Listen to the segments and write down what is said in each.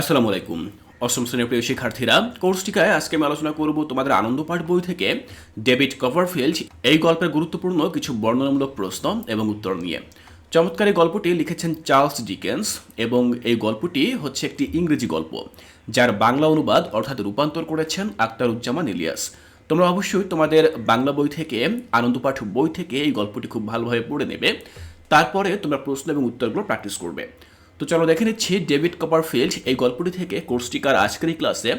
আসসালামু আলাইকুম। অষ্টম শ্রেণির প্রিয় শিক্ষার্থীরা, কোর্সটিকায় আজকে আমি আলোচনা করব তোমাদের আনন্দ পাঠ বই থেকে ডেভিড কভারফিল্ড। এই গল্পের গুরুত্বপূর্ণ কিছু বর্ণনামূলক প্রশ্ন এবং উত্তর নিয়ে। চমৎকার এই গল্পটি লিখেছেন চার্লস ডিকেন্স এবং এই গল্পটি হচ্ছে একটি ইংরেজি গল্প, যার বাংলা অনুবাদ অর্থাৎ রূপান্তর করেছেন আক্তারুজ্জামান ইলিয়াস। তোমরা অবশ্যই তোমাদের বাংলা বই থেকে, আনন্দ পাঠ বই থেকে এই গল্পটি খুব ভালোভাবে পড়ে নেবে। তারপরে তোমরা প্রশ্ন এবং উত্তরগুলো প্র্যাকটিস করবে। তো চলো দেখে নিচ্ছি ডেভিড কপারফিল্ড এই গল্পটি থেকে কোর্সটিকার আজকের এই ক্লাসে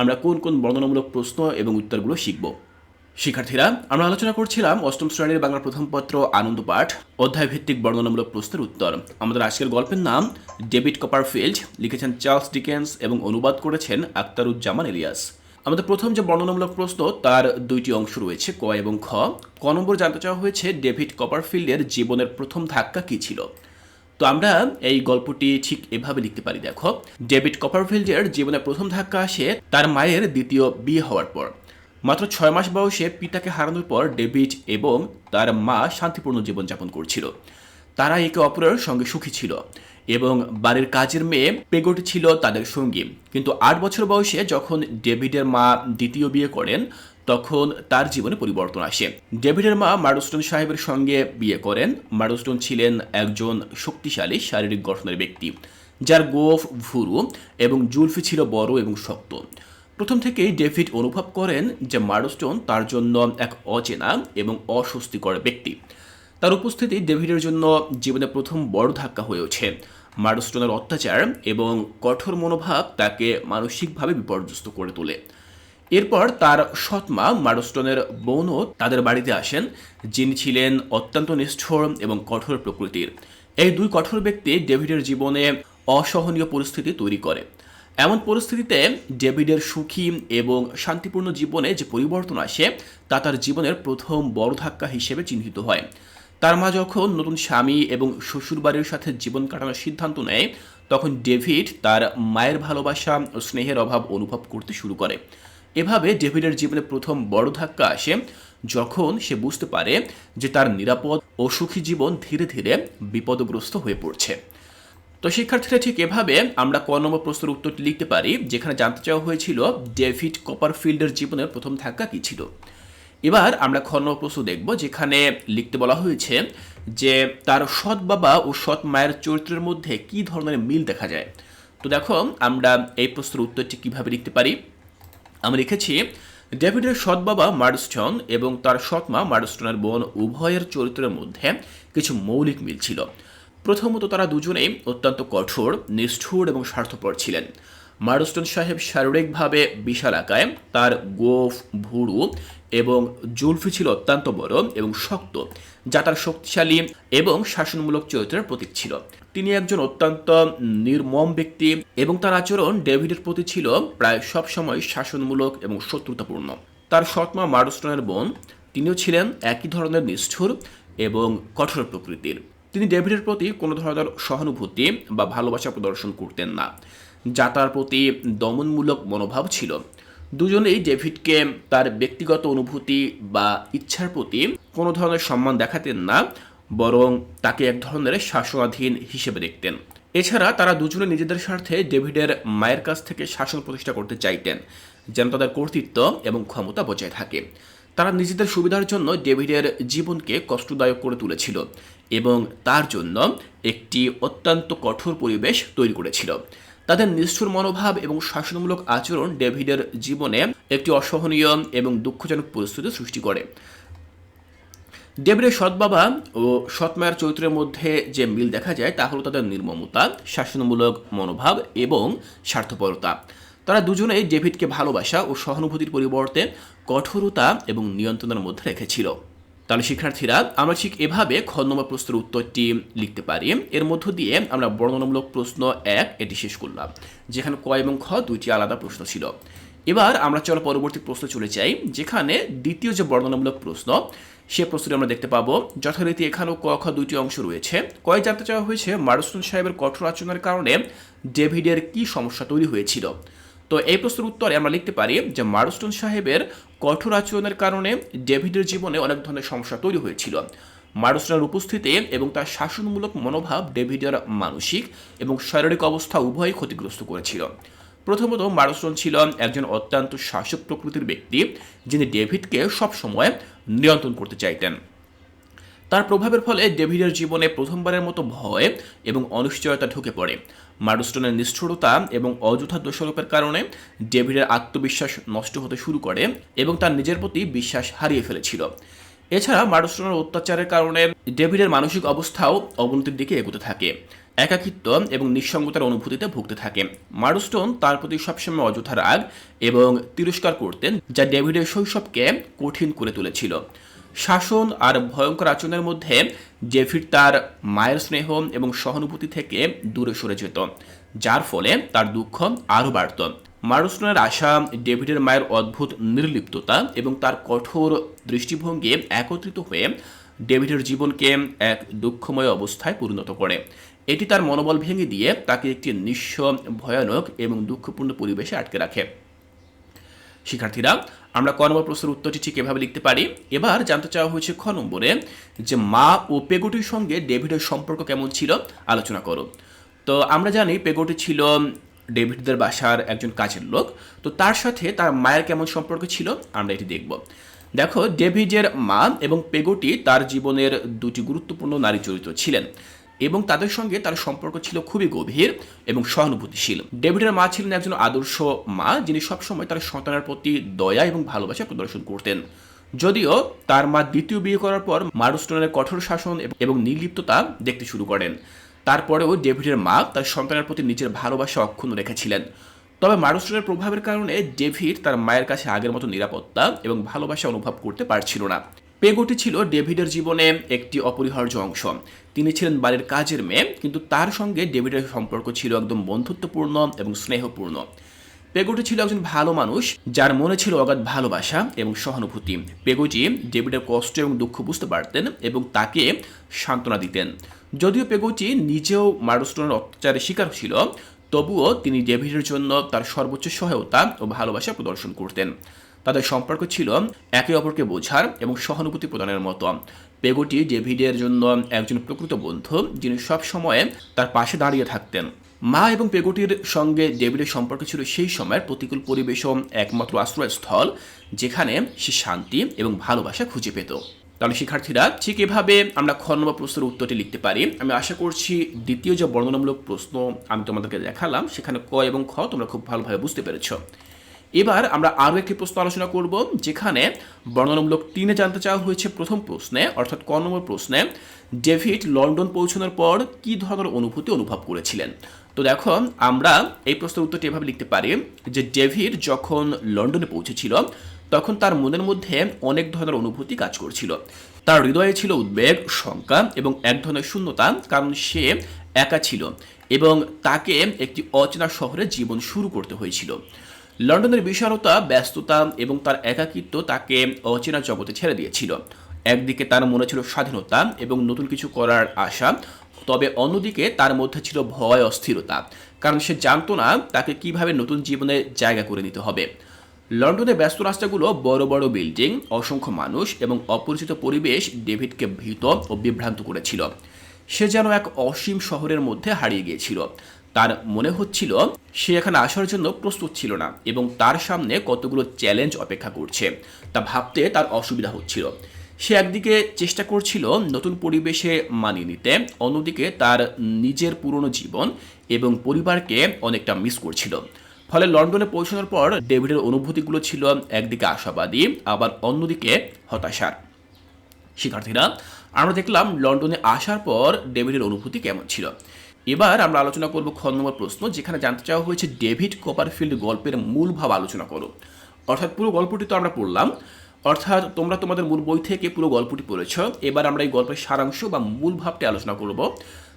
আমরা কোন কোন বর্ণনামূলক প্রশ্ন এবং উত্তরগুলো শিখব। শিক্ষার্থীরা, আমরা আলোচনা করছিলাম অষ্টম শ্রেণির বাংলা প্রথম পত্র আনন্দ পাঠ অধ্যায় ভিত্তিক বর্ণনামূলক প্রশ্নের উত্তর। আমাদের আজকের গল্পের নাম ডেভিড কপারফিল্ড, লিখেছেন চার্লস ডিকেন্স এবং অনুবাদ করেছেন আক্তারুজ্জামান এলিয়াস আমাদের প্রথম যে বর্ণনামূলক প্রশ্ন, তার দুইটি অংশ রয়েছে, ক এবং খ। ক নম্বর জানতে চাওয়া হয়েছে ডেভিড কপারফিল্ডের জীবনের প্রথম ধাক্কা কী ছিল? তো আমরা এই গল্পটি ঠিক এভাবে লিখতে পারি, দেখো। ডেভিড কপারফিল্ডের জীবনে প্রথম ধাক্কা আসে তার মায়ের দ্বিতীয় বিয়ে হওয়ার পর। মাত্র ছয় মাস বয়সে পিতাকে হারানোর পর ডেভিড এবং তার মা শান্তিপূর্ণ জীবনযাপন করছিল। তারা একে অপরের সঙ্গে সুখী ছিল এবং বাড়ির কাজের মেয়ে পেগোটি ছিল তাদের সঙ্গী। কিন্তু আট বছর বয়সে যখন ডেভিডের মা দ্বিতীয় বিয়ে করেন তখন তার জীবনে পরিবর্তন আসে। ডেভিডের মা মারুস্টন সাহেবের সঙ্গে বিয়ে করেন। মারুস্টন ছিলেন একজন শক্তিশালী শারীরিক গঠনের ব্যক্তি, যার গোফ ভুরু এবং জুলফি ছিল বড় এবং শক্ত। প্রথম থেকেই ডেভিড অনুভব করেন যে মারুস্টন তার জন্য এক অচেনা এবং অস্বস্তিকর ব্যক্তি। তার উপস্থিতি ডেভিডের জন্য জীবনে প্রথম বড় ধাক্কা হয়ে ওঠে। মারুস্টনের অত্যাচার এবং কঠোর মনোভাব তাকে মানসিকভাবে বিপর্যস্ত করে তোলে। এরপর তার সৎমা মারস্টনের বোনও তাদের বাড়িতে আসেন, যিনি ছিলেন অত্যন্ত নিষ্ঠুর এবং কঠোর প্রকৃতির। এই দুই কঠোর ব্যক্তি ডেভিডের জীবনে অসহনীয় পরিস্থিতি তৈরি করে। এমন পরিস্থিতিতে ডেভিডের সুখী এবং শান্তিপূর্ণ জীবনে যে পরিবর্তন আসে, তা তার জীবনের প্রথম বড় ধাক্কা হিসেবে চিহ্নিত হয়। তার মা যখন নতুন স্বামী এবং শ্বশুরবাড়ির সাথে জীবন কাটানোর সিদ্ধান্ত নেয়, তখন ডেভিড তার মায়ের ভালোবাসা ও স্নেহের অভাব অনুভব করতে শুরু করে। এভাবে ডেভিডের জীবনে প্রথম বড় ধাক্কা আসে যখন সে বুঝতে পারে যে তার নিরাপদ ও সুখী জীবন ধীরে ধীরে বিপদগ্রস্ত হয়ে পড়ছে। তো শিক্ষার্থীরা ঠিক এভাবে আমরা ক নম্বর প্রশ্নের উত্তরটি লিখতে পারি, যেখানে জানতে চাওয়া হয়েছিল ডেভিড কপারফিল্ডের জীবনের প্রথম ধাক্কা কী ছিল। এবার আমরা খ প্রশ্ন দেখব, যেখানে লিখতে বলা হয়েছে যে তার সৎ বাবা ও সৎ মায়ের চরিত্রের মধ্যে কি ধরনের মিল দেখা যায়। তো দেখো, আমরা এই প্রশ্নের উত্তরটি কীভাবে লিখতে পারি? আমি লিখেছি, ডেভিডের সৎ বাবা মার্ডস্টন এবং তার সৎ মা মার্ডস্টনের বোন উভয়ের চরিত্রের মধ্যে কিছু মৌলিক মিল ছিল। প্রথমত তারা দুজনেই অত্যন্ত কঠোর, নিষ্ঠুর এবং স্বার্থপর ছিলেন। মার্ডস্টন সাহেব শারীরিকভাবে বিশাল আকায় তার গোফ, ভুরু এবং জুলফি ছিল অত্যন্ত বড় এবং শক্ত, যা তার শক্তিশালী এবং শাসনমূলক চরিত্রের প্রতীক ছিল। তিনি একজন অত্যন্ত নির্মম ব্যক্তি এবং তার আচরণ ডেভিডের প্রতি ছিল প্রায় সবসময় শাসনমূলক এবং শত্রুতাপূর্ণ। তার সৎমা মার্ডস্টনের বোন, তিনিও ছিলেন একই ধরনের নিষ্ঠুর এবং কঠোর প্রকৃতির। তিনি ডেভিডের প্রতি কোনো ধরনের সহানুভূতি বা ভালোবাসা প্রদর্শন করতেন না, যা তার প্রতি দমনমূলক মনোভাব ছিল। দুজনেই ডেভিডকে তার ব্যক্তিগত অনুভূতি বা ইচ্ছার প্রতি কোনো ধরনের সম্মান দেখাতেন না বরং তাকে এক ধরনের শাসনাধীন হিসেবে দেখতেন। এছাড়া তারা দুজনে নিজেদের স্বার্থে ডেভিডের মায়ের কাছ থেকে শাসন প্রতিষ্ঠা করতে চাইতেন, যেন তাদের কর্তৃত্ব এবং ক্ষমতা বজায় থাকে। তারা নিজেদের সুবিধার জন্য ডেভিডের জীবনকে কষ্টদায়ক করে তুলেছিল এবং তার জন্য একটি অত্যন্ত কঠোর পরিবেশ তৈরি করেছিল। তাদের নিষ্ঠুর মনোভাব এবং শাসনমূলক আচরণ ডেভিডের জীবনে একটি অসহনীয় এবং দুঃখজনক পরিস্থিতি সৃষ্টি করে। ডেভিডের সৎ বাবা ও সৎমায়ের চরিত্রের মধ্যে যে মিল দেখা যায়, তা হলো তাদের নির্মমতা, শাসনমূলক মনোভাব এবং স্বার্থপরতা। তারা দুজনেই ডেভিডকে ভালোবাসা ও সহানুভূতির পরিবর্তে কঠোরতা এবং নিয়ন্ত্রণের মধ্যে রেখেছিল। তাহলে শিক্ষার্থীরা, আমরা ঠিক এভাবে খ প্রশ্নের উত্তরটি লিখতে পারি। এর মধ্য দিয়ে আমরা বর্ণনামূলক প্রশ্ন এক এটি শেষ করলাম, যেখানে ক এবং খ দুইটি আলাদা প্রশ্ন ছিল। এবার আমরা চলো পরবর্তী প্রশ্ন চলে যাই, যেখানে দ্বিতীয় যে বর্ণনামূলক প্রশ্ন সে প্রস্তুতি আমরা দেখতে পাবো। যথারীতি এখানেও ক, খ দুইটি অংশ রয়েছে। কয় জানতে চাওয়া হয়েছে মারুস্টন সাহেবের কঠোর আচরণের কারণে ডেভিডের কি সমস্যা তৈরি হয়েছিল? তো এই প্রশ্নের উত্তরে আমরা লিখতে পারি যে মারুস্টন সাহেবের কঠোর আচরণের কারণে ডেভিডের জীবনে অনেক ধরনের সমস্যা তৈরি হয়েছিল। মার্ডস্টনের উপস্থিতি এবং তার শাসনমূলক মনোভাব ডেভিডের মানসিক এবং শারীরিক অবস্থা উভয়ই ক্ষতিগ্রস্ত করেছিল। প্রথমত মার্ডস্টন ছিল একজন অত্যন্ত শাসক প্রকৃতির ব্যক্তি, যিনি ডেভিডকে সবসময় নিয়ন্ত্রণ করতে চাইতেন। তার প্রভাবের ফলে ডেভিডের জীবনে প্রথমবারের মতো ভয় এবং অনিশ্চয়তা ঢুকে পড়ে। মার্ডস্টোনের নিষ্ঠুরতা এবং অযথা দোষারোপের কারণে ডেভিডের আত্মবিশ্বাস নষ্ট হতে শুরু করে এবং তার নিজের প্রতি বিশ্বাস হারিয়ে ফেলেছিল। এছাড়া মার্ডস্টোনের অত্যাচারের কারণে ডেভিডের মানসিক অবস্থাও অবনতির দিকে এগোতে থাকে। একাকিত্ব এবং নিঃসঙ্গতার অনুভূতিতে ভুগতে থাকে। মার্ডস্টোন তার প্রতি সবসময় অযথা রাগ এবং তিরস্কার করতেন, যা ডেভিডের শৈশবকে কঠিন করে তুলেছিল। শাসন আর ভয়ঙ্কর আচরণের মধ্যে ডেভিড তার মায়ের স্নেহ এবং সহানুভূতি থেকে দূরে সরে যেত, যার ফলে তার দুঃখ আরও বাড়ত। মারুসনের আশা ডেভিডের মায়ের অদ্ভুত নির্লিপ্ততা এবং তার কঠোর দৃষ্টিভঙ্গি একত্রিত হয়ে ডেভিডের জীবনকে এক দুঃখময় অবস্থায় পরিণত করে। এটি তার মনোবল ভেঙে দিয়ে তাকে একটি নিঃস্ব, ভয়ানক এবং দুঃখপূর্ণ পরিবেশে আটকে রাখে। শিক্ষার্থীরা, আমরা ক নম্বর প্রশ্নের উত্তরটি ঠিক এভাবে লিখতে পারি। এবার জানতে চাওয়া হয়েছে খ নম্বরে যে মা ও পেগোটির সঙ্গে ডেভিডের সম্পর্ক কেমন ছিল? আলোচনা করো। তো আমরা জানি পেগোটি ছিল ডেভিডদের বাসার একজন কাজের লোক। তো তার সাথে তার মায়ের কেমন সম্পর্ক ছিল? আমরা এটি দেখব। দেখো, ডেভিডের মা এবং পেগোটি তার জীবনের দুটি গুরুত্বপূর্ণ নারী চরিত্র ছিলেন এবং তাদের সঙ্গে তার সম্পর্ক ছিল খুবই গভীর এবং সহানুভূতিশীল। ডেভিডের মা ছিলেন একজন আদর্শ মা, যিনি সবসময় তার সন্তানের প্রতি দয়া এবং ভালোবাসা প্রদর্শন করতেন। যদিও তার মা দ্বিতীয় বিয়ে করার পর মারুস্টনের কঠোর শাসন এবং নির্লিপ্ততা দেখতে শুরু করেন। তারপরেও ডেভিডের মা তার সন্তানের প্রতি নিজের ভালোবাসা অক্ষুণ্ণ রেখেছিলেন। তবে মারুস্টনের প্রভাবের কারণে ডেভিড তার মায়ের কাছে আগের মতো নিরাপত্তা এবং ভালোবাসা অনুভব করতে পারছিল না। পেগোটি ছিল ডেভিডের জীবনে একটি অপরিহার্য অংশ। তিনি ছিলেন বাড়ির কাজের মেয়ে, কিন্তু তার সঙ্গে ডেভিডের সম্পর্ক ছিল একদম বন্ধুত্বপূর্ণ এবং স্নেহপূর্ণ। পেগোটি ছিল একজন ভালো মানুষ, যার মনে ছিল অগাধ ভালোবাসা এবং সহানুভূতি। পেগোটি ডেভিডের কষ্ট এবং দুঃখ বুঝতে পারতেন এবং তাকে সান্ত্বনা দিতেন। যদিও পেগোটি নিজেও মারুস্টোনের অত্যাচারের শিকার ছিল তবুও তিনি ডেভিডের জন্য তার সর্বোচ্চ সহায়তা ও ভালোবাসা প্রদর্শন করতেন। তাদের সম্পর্ক ছিল একে অপরকে বোঝার এবং সহানুভূতি প্রদানের মতো। পেগোটি ডেভিডের জন্য একজন প্রকৃত বন্ধু, যিনি সব সময়ে তার পাশে দাঁড়িয়ে থাকতেন। মা এবং পেগোটির সঙ্গে ডেভিডের সম্পর্ক ছিল সেই সময়ের প্রতিকূল পরিবেশ একমাত্র আশ্রয়স্থল, যেখানে সে শান্তি এবং ভালোবাসা খুঁজে পেত। তাহলে শিক্ষার্থীরা ঠিক এভাবে আমরা খ নম্বর প্রশ্নের উত্তরটি লিখতে পারি। আমি আশা করছি দ্বিতীয় যে বর্ণনামূলক প্রশ্ন আমি তোমাদেরকে দেখালাম, সেখানে ক এবং খ তোমরা খুব ভালোভাবে বুঝতে পেরেছ। এবার আমরা আরও একটি প্রশ্ন আলোচনা করব, যেখানে বর্ণনামূলক তিনে জানতে চাওয়া হয়েছে প্রথম প্রশ্নে, অর্থাৎ ক নম্বর প্রশ্নে, ডেভিড লন্ডন পৌঁছানোর পর কী ধরনের অনুভূতি অনুভব করেছিলেন? তো দেখো, আমরা এই প্রশ্নের উত্তরটি এভাবে লিখতে পারি যে ডেভিড যখন লন্ডনে পৌঁছেছিল তখন তার মনের মধ্যে অনেক ধরনের অনুভূতি কাজ করছিল। তার হৃদয়ে ছিল উদ্বেগ, শঙ্কা এবং এক ধরনের শূন্যতা, কারণ সে একা ছিল এবং তাকে একটি অচেনা শহরে জীবন শুরু করতে হয়েছিল। লন্ডনের বিশালতা, ব্যস্ততা এবং তার একাকিত্ব তাকে অচেনা জগতে ছেড়ে দিয়েছিল। একদিকে তার মনে ছিল স্বাধীনতা এবং নতুন কিছু করার আশা, তবে অন্যদিকে তার মধ্যে ছিল ভয়, অস্থিরতা। কারণ সে জানতো না তাকে কীভাবে নতুন জীবনে জায়গা করে নিতে হবে। লন্ডনের ব্যস্ত রাস্তাগুলো বড় বড় বিল্ডিং, অসংখ্য মানুষ এবং অপরিচিত পরিবেশ ডেভিডকে ভীত ও বিভ্রান্ত করেছিল। সে যেন এক অসীম শহরের মধ্যে হারিয়ে গিয়েছিল। তার মনে হচ্ছিল সে এখানে আসার জন্য প্রস্তুত ছিল না এবং তার সামনে কতগুলো চ্যালেঞ্জ অপেক্ষা করছে তা ভাবতে তার অসুবিধা হচ্ছিল। সে একদিকে চেষ্টা করছিল নতুন পরিবেশে মানিয়ে নিতে, অন্যদিকে তার নিজের পুরনো জীবন এবং পরিবারকে অনেকটা মিস করছিল। ফলে লন্ডনে পৌঁছানোর পর ডেভিডের অনুভূতিগুলো ছিল একদিকে আশাবাদী, আবার অন্যদিকে হতাশার। শিক্ষার্থীরা, আমরা দেখলাম লন্ডনে আসার পর ডেভিডের অনুভূতি কেমন ছিল। এবার আমরা আলোচনা করব খ নম্বর প্রশ্ন, যেখানে জানতে চাওয়া হয়েছে ডেভিড কপারফিল্ড গল্পের মূল ভাব আলোচনা করো। অর্থাৎ পুরো গল্পটি তো আমরা পড়লাম। অর্থাৎ তোমরা তোমাদের মূল বই থেকে পুরো গল্পটি পড়েছ। এবার আমরা এই গল্পের সারাংশ বা মূল ভাবটি আলোচনা করব।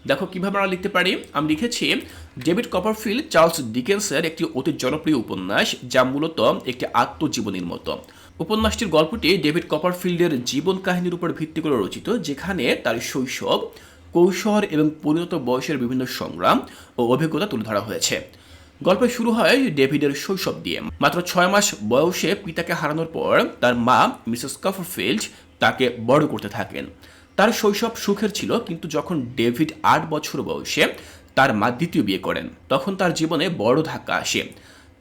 দেখো, কীভাবে আমরা লিখতে পারি? আমি লিখেছি, ডেভিড কপারফিল্ড চার্লস ডিকেন্সের একটি অতি জনপ্রিয় উপন্যাস, যা মূলত একটি আত্মজীবনীর মতো। উপন্যাসটির গল্পটি ডেভিড কপারফিল্ডের জীবন কাহিনীর উপর ভিত্তি করে রচিত, যেখানে তার শৈশব, কৌশল এবং পরিণত বয়সের বিভিন্ন সংগ্রাম ও অভিজ্ঞতা তুলে ধরা হয়েছে। গল্প শুরু হয় ডেভিডের শৈশব দিয়ে। মাত্র ছয় মাস বয়সে পিতাকে হারানোর পর তার মা, মিসেস কফারফিল্ড তাকে বড় করতে থাকেন। তার শৈশব সুখের ছিল, কিন্তু যখন ডেভিড আট বছর বয়সে তার মা দ্বিতীয় বিয়ে করেন, তখন তার জীবনে বড় ধাক্কা আসে।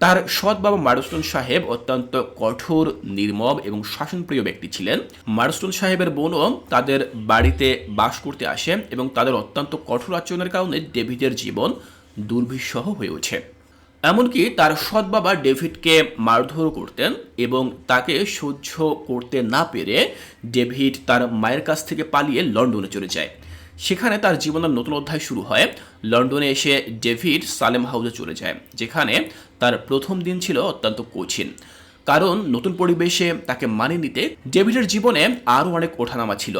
তার সৎ বাবা মারুস্টন সাহেব অত্যন্ত কঠোর, নির্মম এবং শাসনপ্রিয় ব্যক্তি ছিলেন। মারুস্টন সাহেবের বোনও তাদের বাড়িতে বাস করতে আসে এবং তাদের অত্যন্ত কঠোর আচরণের কারণে ডেভিডের জীবন দুর্বিষহ হয়ে ওঠে। এমনকি তার সৎ বাবা ডেভিডকে মারধর করতেন এবং তাকে সহ্য করতে না পেরে ডেভিড তার মায়ের কাছ থেকে পালিয়ে লন্ডনে চলে যায়। সেখানে তার জীবনের নতুন অধ্যায় শুরু হয়। লন্ডনে এসে ডেভিড সালেম হাউসে চলে যায়, যেখানে তার প্রথম দিন ছিল অত্যন্ত কঠিন। কারণ নতুন পরিবেশে তাকে মানিয়ে নিতে ডেভিডের জীবনে আরও অনেক ওঠানামা ছিল।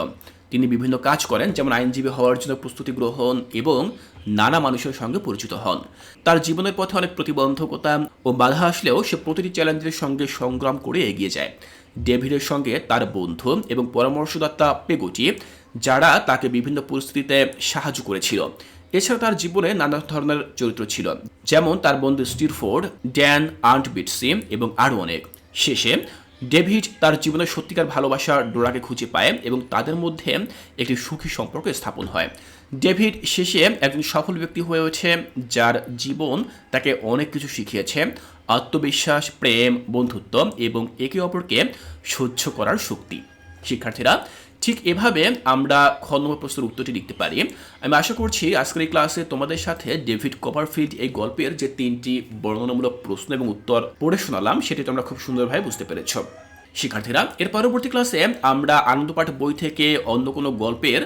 তিনি বিভিন্ন কাজ করেন, যেমন আইনজীবী হওয়ার জন্য প্রস্তুতি গ্রহণ এবং নানা মানুষের সঙ্গে পরিচিত হন। তার জীবনের পথে অনেক প্রতিবন্ধকতা ও বাধা আসলেও সে প্রতিটি চ্যালেঞ্জের সঙ্গে সংগ্রাম করে এগিয়ে যায়। ডেভিডের সঙ্গে তার বন্ধু এবং পরামর্শদাতা পেগোটি, যারা তাকে বিভিন্ন পরিস্থিতিতে সাহায্য করেছিল। এছাড়া তার জীবনে নানা ধরনের চরিত্র ছিল, যেমন তার বন্ধু স্টিরফোর্ড, ড্যান আন্ট বিটসি এবং আরও অনেক। শেষে ডেভিড তার জীবনের সত্যিকার ভালোবাসা ডোরাকে খুঁজে পায় এবং তাদের মধ্যে একটি সুখী সম্পর্ক স্থাপন হয়। ডেভিড শেষে একজন সফল ব্যক্তি হয়ে ওঠে যার জীবন তাকে অনেক কিছু শিখিয়েছে, আত্মবিশ্বাস, প্রেম, বন্ধুত্ব এবং একে অপরকে সহ্য করার শক্তি। শিক্ষার্থীরা ঠিক এভাবে আমরা খ নম্বর প্রশ্নের উত্তরটি লিখতে পারি। আমি আশা করছি আজকের এই ক্লাসে তোমাদের সাথে ডেভিড কপারফিল্ড এই গল্পের যে তিনটি বর্ণনামূলক প্রশ্ন এবং উত্তর পড়ে শোনালাম, সেটি তোমরা খুব সুন্দরভাবে বুঝতে পেরেছ। শিক্ষার্থীরা, এর পরবর্তী ক্লাসে আমরা আনন্দপাঠ বই থেকে অন্য কোনো গল্পের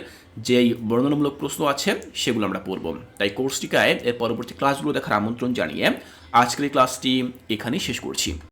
যেই বর্ণনামূলক প্রশ্ন আছে, সেগুলো আমরা পড়ব। তাই কোর্সটিকায় এর পরবর্তী ক্লাসগুলো দেখার আমন্ত্রণ জানিয়ে আজকের এই ক্লাসটি এখানেই শেষ করছি।